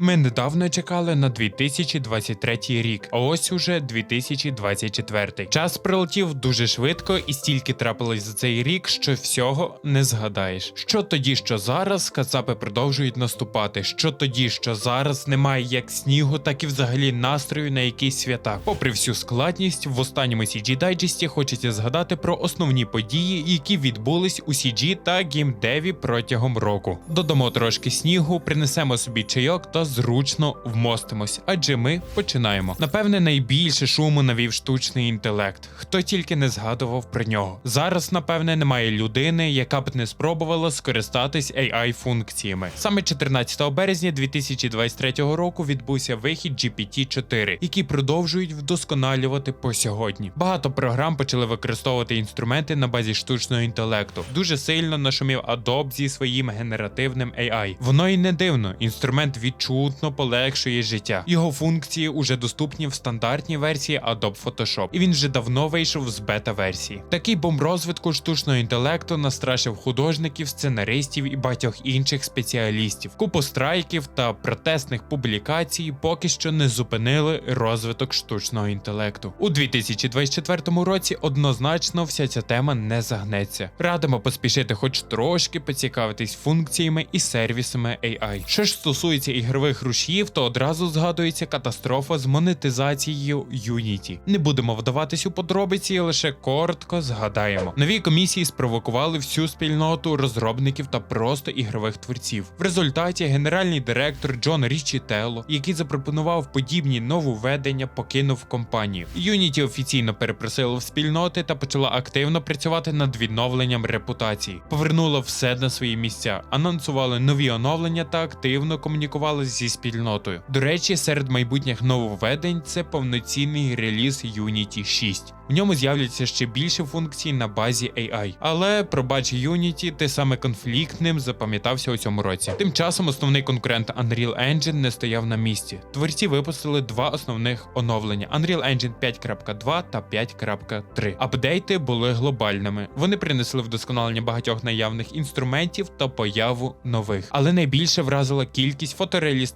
Ми недавно чекали на 2023 рік, а ось уже 2024. Час прилетів дуже швидко, і стільки трапилось за цей рік, що всього не згадаєш. Що тоді, що зараз кацапи продовжують наступати. Що тоді, що зараз немає як снігу, так і взагалі настрою на якісь свята. Попри всю складність, в останньому CG дайджесті хочеться згадати про основні події, які відбулись у CG та геймдеві протягом року. Додамо трошки снігу, принесемо собі чайок та зручно вмостимось, адже ми починаємо. Напевне, найбільше шуму навів штучний інтелект. Хто тільки не згадував про нього. Зараз, напевне, немає людини, яка б не спробувала скористатись AI функціями. Саме 14 березня 2023 року відбувся вихід GPT-4, який продовжують вдосконалювати по сьогодні. Багато програм почали використовувати інструменти на базі штучного інтелекту. Дуже сильно нашумів Adobe зі своїм генеративним AI. Воно й не дивно. Інструмент відчутно полегшує життя. Його функції уже доступні в стандартній версії Adobe Photoshop, і він вже давно вийшов з бета-версії. Такий бомб розвитку штучного інтелекту настрашив художників, сценаристів і багатьох інших спеціалістів. Купу страйків та протестних публікацій поки що не зупинили розвиток штучного інтелекту. У 2024 році однозначно вся ця тема не загнеться. Радимо поспішити, хоч трошки поцікавитись функціями і сервісами AI. Що ж стосується ігрових рушіїв, то одразу згадується катастрофа з монетизацією Unity. Не будемо вдаватись у подробиці, лише коротко згадаємо. Нові комісії спровокували всю спільноту розробників та просто ігрових творців. В результаті генеральний директор Джон Річі Телло, який запропонував подібні нововведення, покинув компанію. Unity офіційно перепросила в спільноти та почала активно працювати над відновленням репутації. Повернула все на свої місця, анонсували нові оновлення та активно комунікували зі спільнотою. До речі, серед майбутніх нововведень це повноцінний реліз Unity 6. В ньому з'являться ще більше функцій на базі AI. Але пробач Unity те саме конфліктним запам'ятався у цьому році. Тим часом основний конкурент Unreal Engine не стояв на місці. Творці випустили два основних оновлення: Unreal Engine 5.2 та 5.3. Апдейти були глобальними. Вони принесли вдосконалення багатьох наявних інструментів та появу нових. Але найбільше вразила кількість фотореалістичних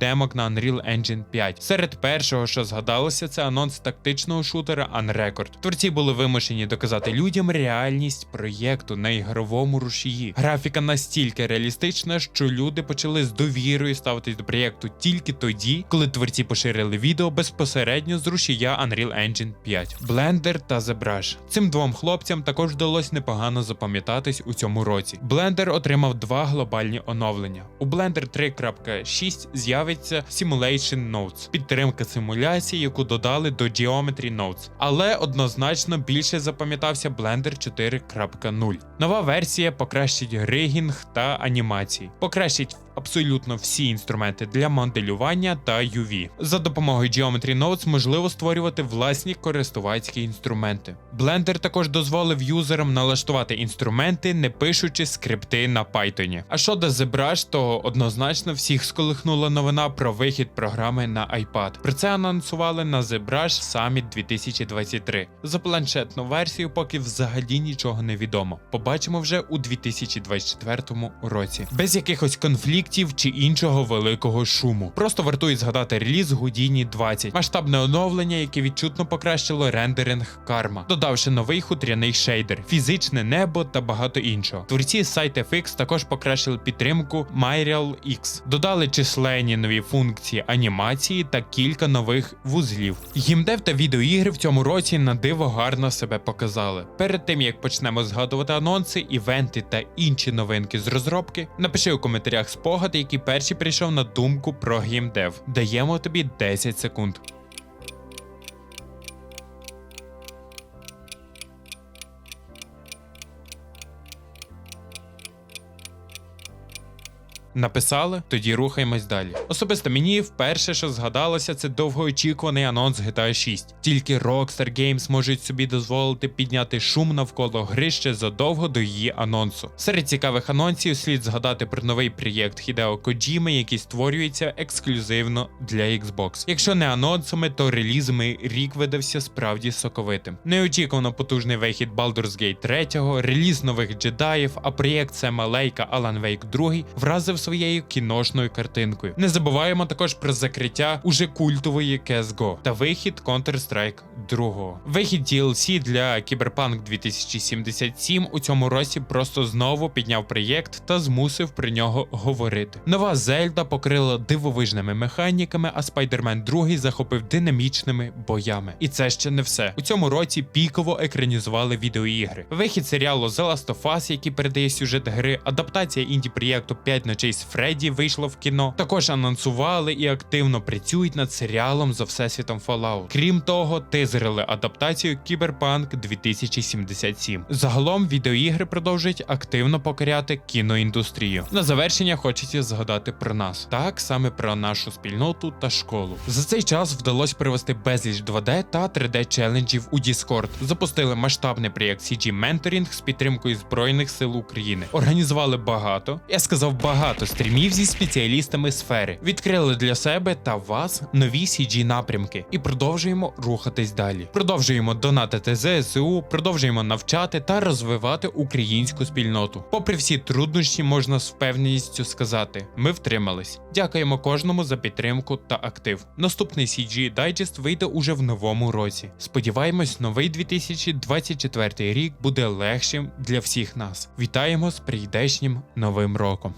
демок на Unreal Engine 5. Серед першого, що згадалося, це анонс тактичного шутера Unrecord. Творці були вимушені доказати людям реальність проєкту на ігровому рушії. Графіка настільки реалістична, що люди почали з довірою ставитись до проєкту тільки тоді, коли творці поширили відео безпосередньо з рушія Unreal Engine 5. Blender та ZBrush. Цим двом хлопцям також вдалося непогано запам'ятатись у цьому році. Blender отримав два глобальні оновлення. У Blender 3.6 з'явиться Simulation Notes, підтримка симуляції, яку додали до Geometry Notes. Але однозначно більше запам'ятався Blender 4.0. Нова версія покращить ригінг та анімації, покращить абсолютно всі інструменти для моделювання та UV. За допомогою Geometry Notes можливо створювати власні користувацькі інструменти. Blender також дозволив юзерам налаштувати інструменти, не пишучи скрипти на Python. А що до ZBrush, то однозначно всіх сколихнула новина про вихід програми на iPad. Про це анонсували на ZBrush Summit 2023. За планшетну версію поки взагалі нічого не відомо. Побачимо вже у 2024 році. Без якихось конфліктів чи іншого великого шуму. Просто вартує згадати реліз Houdini 20, масштабне оновлення, яке відчутно покращило рендеринг карма, додавши новий хутряний шейдер, фізичне небо та багато іншого. Творці SiteFX також покращили підтримку Myreal X, додали численні нові функції анімації та кілька нових вузлів. Гімдев та відеоігри в цьому році на диво гарно себе показали. Перед тим як почнемо згадувати анонси, івенти та інші новинки з розробки, напиши у коментарях спогад, який перший прийшов на думку про геймдев. Даємо тобі 10 секунд. Написали, тоді рухаємось далі. Особисто мені вперше, що згадалося, це довгоочікуваний анонс GTA 6. Тільки Rockstar Games можуть собі дозволити підняти шум навколо гри ще задовго до її анонсу. Серед цікавих анонсів слід згадати про новий проєкт Хідео Коджіми, який створюється ексклюзивно для Xbox. Якщо не анонсами, то релізами рік видався справді соковитим. Неочікувано потужний вихід Baldur's Gate 3, реліз нових джедаїв, а проєкт Сема Лейка Alan Wake 2 вразив своєю кіношною картинкою. Не забуваємо також про закриття уже культової CSGO та вихід Counter-Strike 2. Вихід DLC для Cyberpunk 2077 у цьому році просто знову підняв проєкт та змусив про нього говорити. Нова Зельда покрила дивовижними механіками, а Spider-Man 2 захопив динамічними боями. І це ще не все. У цьому році піково екранізували відеоігри. Вихід серіалу The Last of Us, який передає сюжет гри, адаптація інді проєкту 5 ночей з Фредді вийшла в кіно. Також анонсували і активно працюють над серіалом за всесвітом Fallout. Крім того, тизерили адаптацію Cyberpunk 2077. Загалом відеоігри продовжують активно покоряти кіноіндустрію. На завершення хочеться згадати про нас, так саме про нашу спільноту та школу. За цей час вдалося провести безліч 2D та 3D челенджів у Discord. Запустили масштабний проєкт CG Mentoring з підтримкою Збройних сил України. Організували багато, я сказав багато стрімів зі спеціалістами сфери. Відкрили для себе та вас нові CG напрямки і продовжуємо рухатись далі. Продовжуємо донатити ЗСУ, продовжуємо навчати та розвивати українську спільноту. Попри всі труднощі, можна з впевненістю сказати: ми втримались. Дякуємо кожному за підтримку та актив. Наступний CG Digest вийде уже в новому році. Сподіваємось, новий 2024 рік буде легшим для всіх нас. Вітаємо з прийдешнім новим роком.